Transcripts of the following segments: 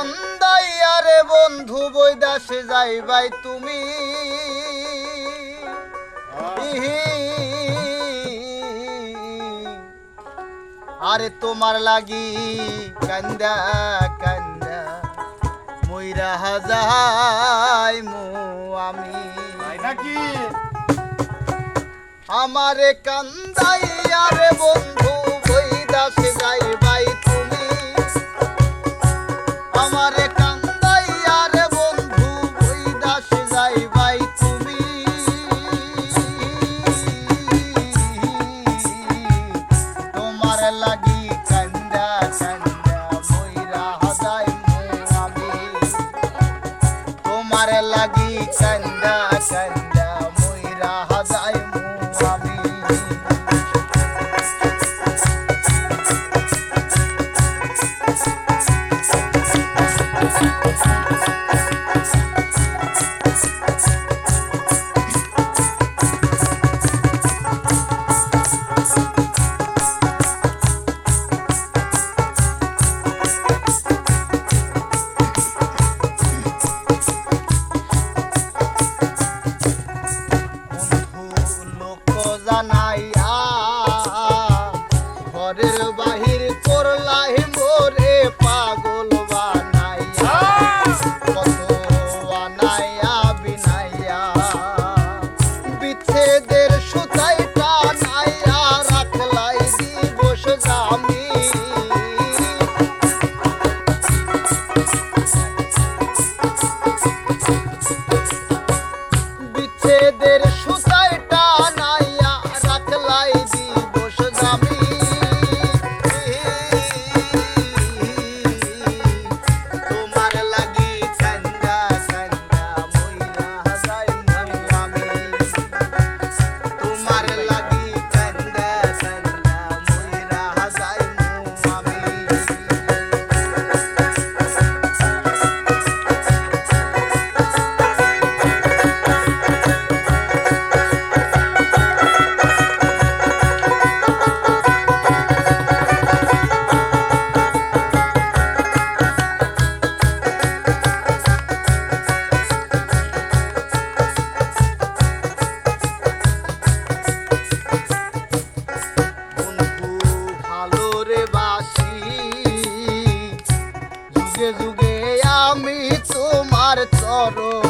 সন্ধ্যাইয়ারে বন্ধু বই দাসে যাইবাই তুমি। আরে তোমার লাগি কান্দা কান্দা ময়রা হাজাই মো আমি। নাকি? আমারে কান্দাই আরে বন্ধু বই দাসে যাইবাই আমারে ai. তোমার চরণ।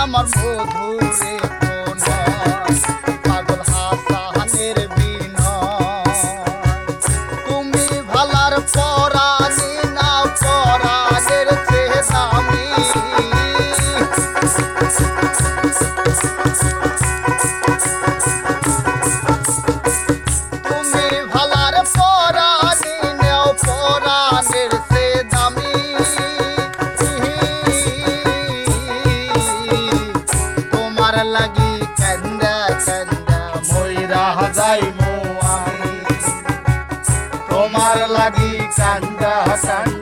আমার মধুরে লাগি কান্দা কান্দা ময়রা যাই মো আমি। তোমার লাগি কান্দা কান্দা